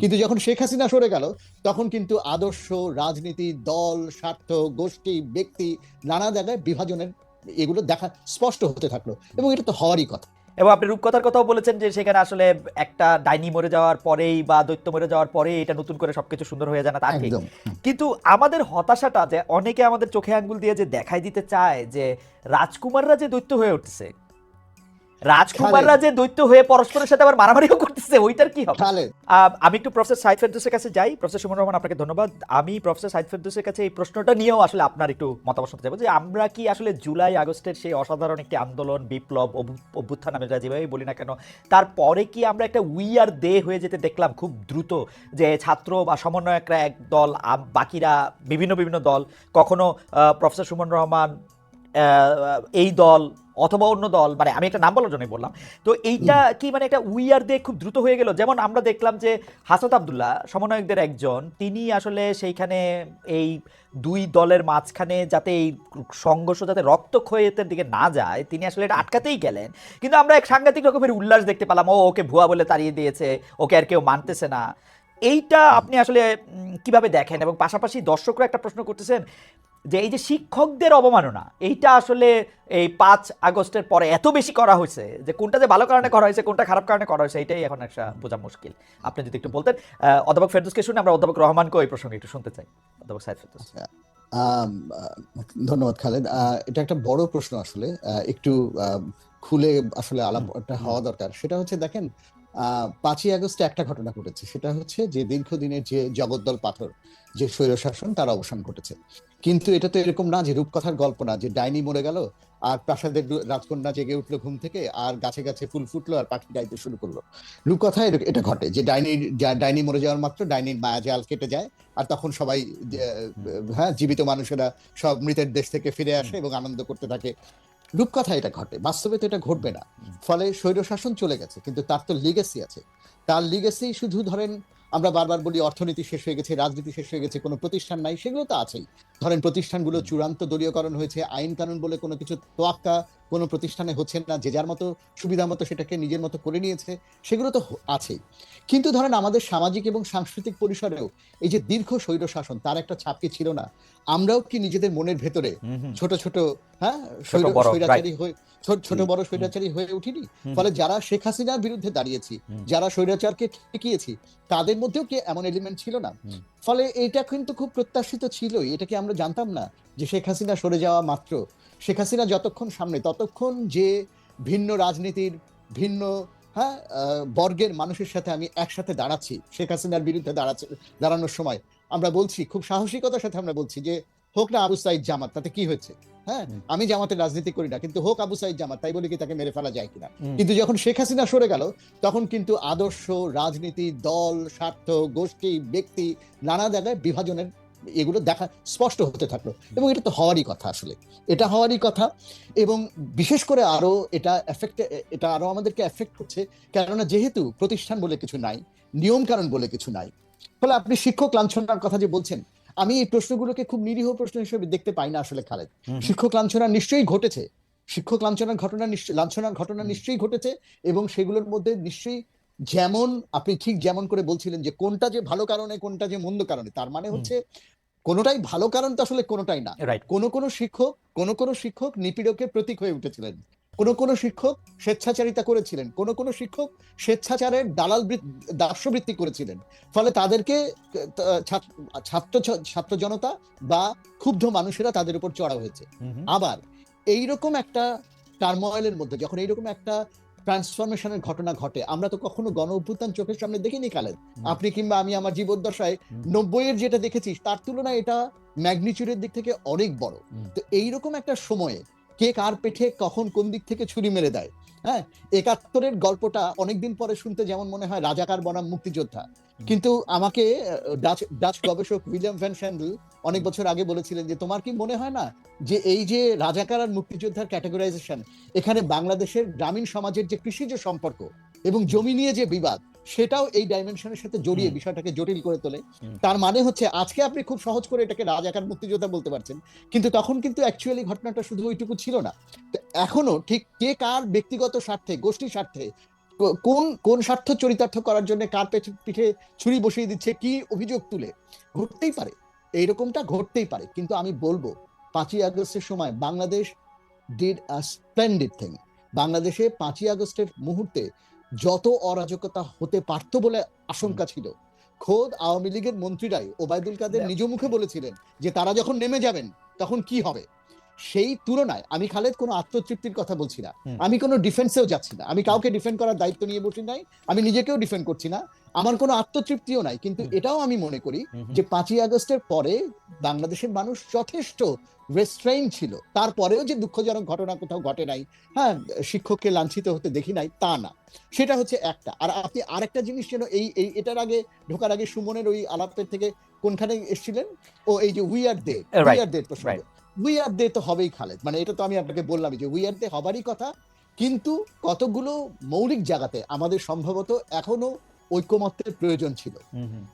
কিন্তু যখন শেখ হাসিনা সরে গেল তখন কিন্তু আদর্শ রাজনীতি দল স্বার্থ গোষ্ঠী ব্যক্তি নানা জায়গায় বিভাজনের এগুলো দেখা স্পষ্ট হতে থাকল এবং এটা তো হওয়ারই কথা। এবং আপনি রূপকথার কথাও বলেছেন যে সেখানে আসলে একটা ডাইনি মরে যাওয়ার পরেই বা দৈত্য মরে যাওয়ার পরেই এটা নতুন করে সবকিছু সুন্দর হয়ে যায় না তা ঠিক। কিন্তু আমাদের হতাশাটা যে অনেকে আমাদের চোখে আঙ্গুল দিয়ে যে দেখাই দিতে চায় যে রাজকুমাররা যে দৈত্য হয়ে উঠছে রাজকুমাররা যে দৈত্য হয়ে পরস্পরের সাথে আবার মারামারিও করতেছে ওইটার কি হবে? আমি একটু প্রফেসর সাইদ ফেরদৌসের কাছে যাই। প্রফেসর সুমন রহমান আপনাকে ধন্যবাদ। আমি প্রফেসর সাইদ ফেরদৌসের কাছে এই প্রশ্নটা নিয়েও আসলে আপনার একটু মতামত শুনতে চাইব যে আমরা কি আসলে জুলাই আগস্টের সেই অসাধারণ একটি আন্দোলন বিপ্লব অভ্যু- অভ্যুত্থান আমি যা যেভাবেই বলি না কেন তারপরে কি আমরা একটা উইয়ার দে হয়ে যেতে দেখলাম খুব দ্রুত যে ছাত্র বা সমন্বয়করা এক দল বাকিরা বিভিন্ন বিভিন্ন দল কখনো প্রফেসর সুমন রহমান এই দল অথবা অন্য দল মানে আমি একটা নাম বলার জন্যই বললাম তো এইটা কি মানে একটা উইয়ার দিয়ে খুব দ্রুত হয়ে গেল? যেমন আমরা দেখলাম যে হাসত আবদুল্লাহ সমন্বয়কদের একজন তিনি আসলে সেইখানে এই দুই দলের মাঝখানে যাতে এই সংঘর্ষ যাতে রক্ত রক্তক্ষয়ের দিকে না যায় তিনি আসলে এটা আটকাতেই গেলেন। কিন্তু আমরা এক সাংঘাতিক রকমের উল্লাস দেখতে পেলাম ও ওকে ভুয়া বলে তাড়িয়ে দিয়েছে ওকে আর কেউ মানতেছে না। এইটা আপনি আসলে কীভাবে দেখেন? এবং পাশাপাশি দর্শকরা একটা প্রশ্ন করতেছেন যে এই যে শিক্ষকদের অবমাননা এইটা আসলে এই পাঁচ আগস্টের পরে এত বেশি করা হয়েছে যে কোনটা যে ভালো কারণে করা হয়েছে কোনটা খারাপ কারণে করা হয়েছে এটাই এখন একটা বোঝা মুশকিল। আপনি যদি একটু বলতেন অধ্যাপক ফেরদৌসকে শুনে আমরা অধ্যাপক রহমানকে ওই প্রসঙ্গে একটু শুনতে চাই। অধ্যাপক সাইদ ফেরদৌস। আহ, ধন্যবাদ খালেদ। এটা একটা বড় প্রশ্ন আসলে একটু খুলে আসলে আলাপটা হওয়া দরকার। সেটা হচ্ছে দেখেন পাঁচই আগস্টে একটা ঘটনা ঘটেছে। সেটা হচ্ছে যে দীর্ঘদিনের যে জগদ্দল পাথর যে স্বৈরশাসন তার অবসান ঘটেছে। কিন্তু এটা তো এরকম না যে রূপকথার গল্প না যে ডাইনি মরে গেল আর প্রাসাদের রাজকন্যা জেগে উঠল ঘুম থেকে আর গাছে গাছে ফুল ফুটলো আর পাখি গাইতে শুরু করল। রূপকথায় এর- এটা ঘটে যে ডাইনি ডাইনি মরে যাওয়ার মাত্র ডাইনির মায়া মায়াজাল কেটে যায় আর তখন সবাই হ্যাঁ জীবিত মানুষেরা সব মৃতের দেশ থেকে ফিরে আসে এবং আনন্দ করতে থাকে। রূপকথা এটা ঘটে বাস্তবে তো এটা ঘটবে না। ফলে স্বৈরশাসন চলে গেছে কিন্তু তার তো লিগেসি আছে। তার লিগেসি শুধু ধরেন আমরা বারবার বলি অর্থনীতি শেষ হয়ে গেছে রাজনীতি শেষ হয়ে গেছে কোনো প্রতিষ্ঠান নাই সেগুলো তো আছেই। ধরেন প্রতিষ্ঠানগুলো চূড়ান্ত দলীয়করণ হয়েছে আইন কানুন বলে কোনো কিছু তোয়াক্কা কোনো প্রতিষ্ঠানে হচ্ছে না যে যার মতো সুবিধা মতো সেটাকে নিজের মতো করে নিয়েছে সেগুলো তো আছেই। কিন্তু ধরেন আমাদের সামাজিক এবং সাংস্কৃতিক পরিসরেও এই যে দীর্ঘ স্বৈর শাসন তার একটা ছাপ কি ছিল না। আমরাও কি নিজেদের মনের ভেতরে ছোট ছোট হ্যাঁ ছোট বড়, স্বৈরাচারী হয়ে ছোট ছোট বড় স্বৈরাচারী হয়ে উঠিনি। ফলে যারা শেখ হাসিনার বিরুদ্ধে দাঁড়িয়েছি যারা স্বৈরাচারকে ঠেকিয়েছি তাদের মধ্যেও কি এমন এলিমেন্ট ছিল না? ফলে এটা কিন্তু খুব প্রত্যাশিত ছিলই। এটা কি আমরা জানতাম না যে শেখ হাসিনা সরে যাওয়া মাত্র? শেখ হাসিনা যতক্ষণ সামনে ততক্ষণ যে ভিন্ন রাজনীতির ভিন্ন হ্যাঁ বর্গের মানুষের সাথে আমি একসাথে দাঁড়াচ্ছি শেখ হাসিনার বিরুদ্ধে দাঁড়াচ্ছি দাঁড়ানোর সময় আমরা বলছি খুব সাহসিকতার সাথে আমরা বলছি যে হোক না আবু সাইদ জামাত তাতে কি হয়েছে? হ্যাঁ আমি জামাতের রাজনীতি করি না কিন্তু হোক আবু সাইদ জামাত তাই বলে কি তাকে মেরে ফেলা যায় কিনা? কিন্তু যখন শেখ হাসিনা সরে গেল তখন কিন্তু আদর্শ রাজনীতি দল স্বার্থ গোষ্ঠী ব্যক্তি নানা জায়গায় বিভাজনের এগুলো দেখা স্পষ্ট হতে থাকল। এবং এটা তো হওয়ারই কথা আসলে। এটা হওয়ারই কথা। এবং বিশেষ করে আরও এটা এফেক্ট এটা আরও আমাদেরকে এফেক্ট করছে কেননা যেহেতু প্রতিষ্ঠান বলে কিছু নাই নিয়ম কানুন বলে কিছু নাই ফলে আপনি শিক্ষক লাঞ্ছনার কথা যে বলছেন আমি এই প্রশ্নগুলোকে খুব নিরীহ প্রশ্ন হিসেবে দেখতে পাই না আসলে খালেদ। শিক্ষক লাঞ্ছনা নিশ্চয়ই ঘটেছে। শিক্ষক লাঞ্ছনার ঘটনা নিশ্চয়ই লাঞ্ছনার ঘটনা নিশ্চয়ই ঘটেছে এবং সেগুলোর মধ্যে নিশ্চয়ই যেমন আপনি ঠিক যেমন করে বলছিলেন যে কোনটা যে ভালো কারণে কোনটা যে মন্দ কারণে তার মানে হচ্ছে কোনোটাই ভালো কারণ তো আসলে কোনোটাই না। রাইট কোন কোন শিক্ষক কোন কোন শিক্ষক নিপীড়কের প্রতীক হয়ে উঠেছিলেন। কোন কোন শিক্ষক স্বেচ্ছাচারিতা করেছিলেন কোন কোন শিক্ষক স্বেচ্ছাচারের দালাল বৃত- দাস্যবৃত্তি করেছিলেন। ফলে তাদেরকে ছাত্র ছাত্র জনতা বা ক্ষুব্ধ মানুষেরা তাদের উপর চড়া হয়েছে। আবার এইরকম একটা টার্ময়েলের মধ্যে যখন এইরকম একটা ট্রান্সফরমেশনের ঘটনা ঘটে আমরা তো কখনো গণ অভ্যুত্থান চোখের সামনে দেখিনি কালেন আপনি কিংবা আমি আমার জীবদ্দশায় হুম। নব্বই এর যেটা দেখেছি তার তুলনায় এটা ম্যাগনিচিউডের দিক থেকে অনেক বড়। তো এইরকম একটা সময়ে কে কার পেঠে কখন কোন দিক থেকে ছুরি মেরে দেয় হ্যাঁ? একাত্তরের গল্পটা অনেকদিন পরে শুনতে যেমন মনে হয় রাজাকার বনাম মুক্তিযোদ্ধা। কিন্তু আমাকে ডাচ ডাচ গবেষক উইলিয়াম ভ্যান স্যান্ডেল অনেক বছর আগে বলেছিলেন যে তোমার কি মনে হয় না যে এই যে রাজাকার আর মুক্তিযোদ্ধার ক্যাটেগরাইজেশন এখানে বাংলাদেশের গ্রামীণ সমাজের যে কৃষিজ সম্পর্ক এবং জমি নিয়ে যে বিবাদ সেটাও এই ডাইমেনশনের সাথে জড়িয়ে বিষয়টাকে জটিল করে তোলে। তার মানে হচ্ছে আজকে আপনি খুব সহজ করে এটাকে রাজাকার মুক্তিযোদ্ধা বলতে পারছেন। কিন্তু তখন কিন্তু অ্যাকচুয়ালি ঘটনাটা শুধু ওইটুকু ছিল না। এখনও ঠিক কে কার ব্যক্তিগত স্বার্থে গোষ্ঠী স্বার্থে কোন কোন স্বার্থ চরিতার্থ করার জন্য কার পিঠে ছুরি বসিয়ে দিচ্ছে কি অভিযোগ তুলে? ঘটতেই পারে। এইরকমটা ঘটতেই পারে। কিন্তু আমি বলব পাঁচই আগস্টের সময় Bangladesh did a splendid thing বাংলাদেশে পাঁচই আগস্টের মুহূর্তে যত অরাজকতা হতে পারত বলে আশঙ্কা ছিল। খোদ আওয়ামী লীগের মন্ত্রীরাই ওবায়দুল কাদের নিজ মুখে বলেছিলেন যে তারা যখন নেমে যাবেন তখন কি হবে? সেই তুলনায় আমি খালেদ কোনো আত্মতৃপ্তির কথা বলছি না। আমি কোনো ডিফেন্সেও যাচ্ছি না। আমি কাউকে ডিফেন্ড করার দায়িত্ব নিয়ে বসি নাই। আমি নিজেকেও ডিফেন্ড করছি না। আমার কোনো আত্মতৃপ্তিও নাই। কিন্তু এটাও আমি মনে করি। যে পাঁচই আগস্টের পরে বাংলাদেশের মানুষ যথেষ্ট রেস্ট্রেইন ছিল। তারপরেও যে দুঃখজনক ঘটনা কোথাও ঘটে নাই হ্যাঁ শিক্ষককে লাঞ্ছিত হতে দেখি নাই তা না। সেটা হচ্ছে একটা। আর আপনি আরেকটা জিনিস যেন এই এই এটার আগে ঢোকার আগে সুমনের ওই আলাপের থেকে কোনখানে এসেছিলেন? ও এই যে উইয়ার ডে Right, উইয়ার ডে প্রসঙ্গ। Right. উইয়ার ডে তো হবেই খালেদ। মানে এটা তো আমি আপনাকে বললামই যে উইয়ার ডে হবারই কথা কিন্তু কতগুলো মৌলিক জায়গাতে আমাদের সম্ভবত এখনও ঐক্যমত্যের প্রয়োজন ছিল।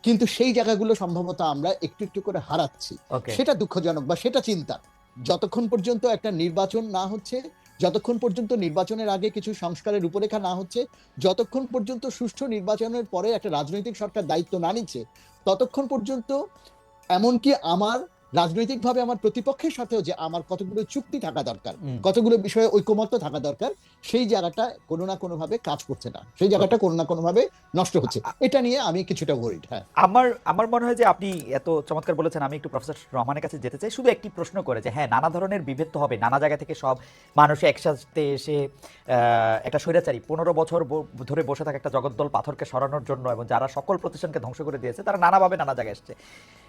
কিন্তু সেই জায়গাগুলো সম্ভবত আমরা একটু একটু করে হারাচ্ছি। সেটা দুঃখজনক বা সেটা চিন্তা। যতক্ষণ পর্যন্ত একটা নির্বাচন না হচ্ছে যতক্ষণ পর্যন্ত নির্বাচনের আগে কিছু সংস্কারের রূপরেখা না হচ্ছে যতক্ষণ পর্যন্ত সুষ্ঠু নির্বাচনের পরে একটা রাজনৈতিক সরকার দায়িত্ব না নিচ্ছে ততক্ষণ পর্যন্ত এমনকি আমার রাজনৈতিকভাবে আমার প্রতিপক্ষের সাথেও যে আমার কতগুলো চুক্তি থাকা দরকার কতগুলো বিষয়ে ঐকমত্য থাকা দরকার সেই জায়গাটা কোনো না কোনো ভাবে কাজ করছে না। সেই জায়গাটা কোনো না কোনো ভাবে নষ্ট হচ্ছে। এটা নিয়ে আমি কিছুটা ওয়ারিড হ্যাঁ। আমার আমার মনে হয় যে আপনি এত চমৎকার বলেছেন আমি একটু প্রফেসর রহমানের কাছে যেতে চাই। শুধু একটি প্রশ্ন করে যে হ্যাঁ নানা ধরনের বিভেদ তো হবে। নানা জায়গা থেকে সব মানুষ একসাথে এসে আহ, একটা স্বৈরাচারী পনেরো বছর ধরে বসে থাকা একটা জগদ্দল পাথরকে সরানোর জন্য এবং যারা সকল প্রতিষ্ঠানকে ধ্বংস করে দিয়েছে তারা নানাভাবে নানা জায়গায় এসছে।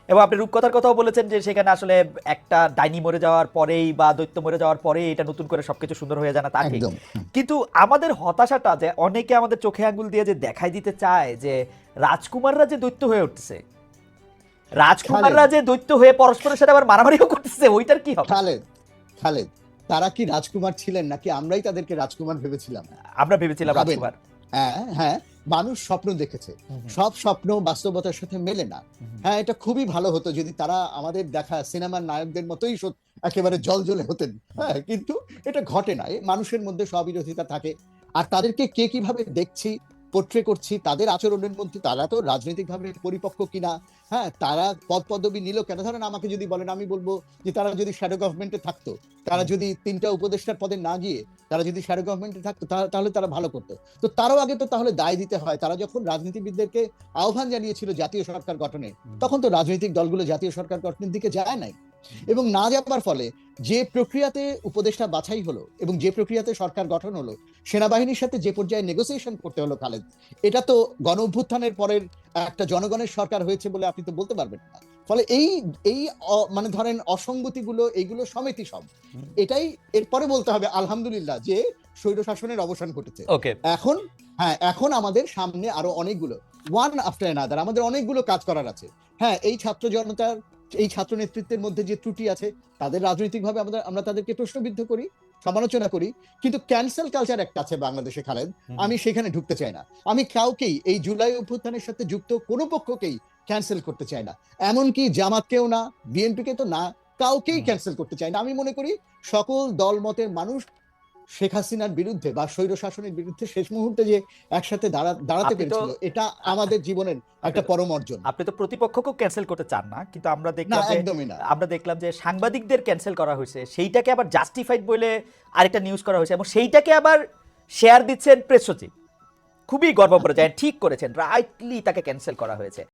এবং আপনি রূপকথার কথাও বলেছেন যে সেখানে আসলে একটা ডাইনি মরে যাওয়ার পরেই বা দৈত্য মরে যাওয়ার পরেই এটা নতুন করে সবকিছু সুন্দর হয়ে যায় না তা কিন্তু আমাদের হতাশাটা যে অনেকে আমাদের চোখে আঙ্গুল দিয়ে যে দেখাই দিতে চায় যে রাজকুমাররা যে দৈত্য হয়ে উঠছে রাজকুমাররা যে দৈত্য হয়ে পরস্পরের সাথে আবার মারামারিও করতেছে ওইটার কি হবে? খালেদ খালেদ তারা কি রাজকুমার ছিলেন নাকি আমরাই তাদেরকে রাজকুমার ভেবেছিলাম? আমরা ভেবেছিলাম রাজকুমার। হ্যাঁ হ্যাঁ। মানুষ স্বপ্ন দেখেছে। সব স্বপ্ন বাস্তবতার সাথে মেলে না। হ্যাঁ এটা খুবই ভালো হতো যদি তারা আমাদের দেখা সিনেমার নায়কদের মতোই একেবারে জল জ্বলে হতেন। হ্যাঁ কিন্তু এটা ঘটে না। মানুষের মধ্যে স্ববিরোধিতা থাকে। আর তাদেরকে কে কীভাবে দেখছি পোট্রে করছি তাদের আচরণের মধ্যে তারা তো রাজনৈতিকভাবে পরিপক্ক কিনা হ্যাঁ তারা পদ পদবি নিল কেন? ধরেন আমাকে যদি বলেন আমি বলব যে তারা যদি শ্যাডো গভর্নমেন্টে থাকতো তারা যদি তিনটা উপদেষ্টার পদে না গিয়ে তারা যদি শ্যাডো গভর্নমেন্টে থাকতো তাহলে তারা ভালো করতো। তো তারও আগে তো তাহলে দায় দিতে হয়। তারা যখন রাজনীতিবিদদেরকে আহ্বান জানিয়েছিল জাতীয় সরকার গঠনে তখন তো রাজনৈতিক দলগুলো জাতীয় সরকার গঠনের দিকে যায় নাই। এবং না যাবার ফলে যে প্রক্রিয়াতে উপদেষ্টা বাছাই হলো এবং যে প্রক্রিয়াতে সরকার গঠন হলো সেনাবাহিনীর সাথে যে পর্যায়ে নেগোসিয়েশন করতে হলো খালেদ এটা তো গণ অভ্যুত্থানের পরের একটা জনগণের সরকার হয়েছে বলে আপনি তো বলতে পারবেন না। ফলে এই এই মানে ধরেন অসঙ্গতিগুলো এইগুলো সমিতি সব। এটাই এরপরে বলতে হবে আলহামদুলিল্লাহ যে স্বৈর শাসনের অবসান ঘটেছে। ওকে। এখন হ্যাঁ এখন আমাদের সামনে আরও অনেকগুলো ওয়ান আফটার অ্যানাদার আমাদের অনেকগুলো কাজ করার আছে। হ্যাঁ এই ছাত্র জনতার এই ছাত্র নেতৃত্বের মধ্যে যে ত্রুটি আছে তাদের রাজনৈতিকভাবে আমাদের আমরা তাদেরকে প্রশ্নবিদ্ধ করি সমালোচনা করি কিন্তু ক্যান্সেল কালচার একটা আছে বাংলাদেশে খালেদ। আমি সেখানে ঢুকতে চাই না। আমি কাউকেই এই জুলাই অভ্যুত্থানের সাথে যুক্ত কোনো পক্ষকেই ক্যান্সেল করতে চাই না। এমনকি জামাতকেও না বিএনপিকে তো না কাউকেই ক্যান্সেল করতে চাই না। আমি মনে করি সকল দল মতের মানুষ শেখ হাসিনার বিরুদ্ধে বা স্বৈর শাসনের বিরুদ্ধে শেষ মুহূর্তে যে একসাথে দাঁড়াতে পেরেছিল এটা আমাদের জীবনের একটা পরম অর্জন। আপনি তো প্রতিপক্ষকেও ক্যান্সেল করতে চান না কিন্তু আমরা দেখলাম যে একদমই না। আমরা দেখলাম যে সাংবাদিকদের ক্যান্সেল করা হয়েছে। সেইটাকে আবার জাস্টিফাইড বলে আরেকটা নিউজ করা হয়েছে এবং সেইটাকে আবার শেয়ার দিচ্ছেন প্রেস সচিব খুবই গর্ব করে যায় ঠিক করেছেন রাইটলি তাকে ক্যান্সেল করা হয়েছে।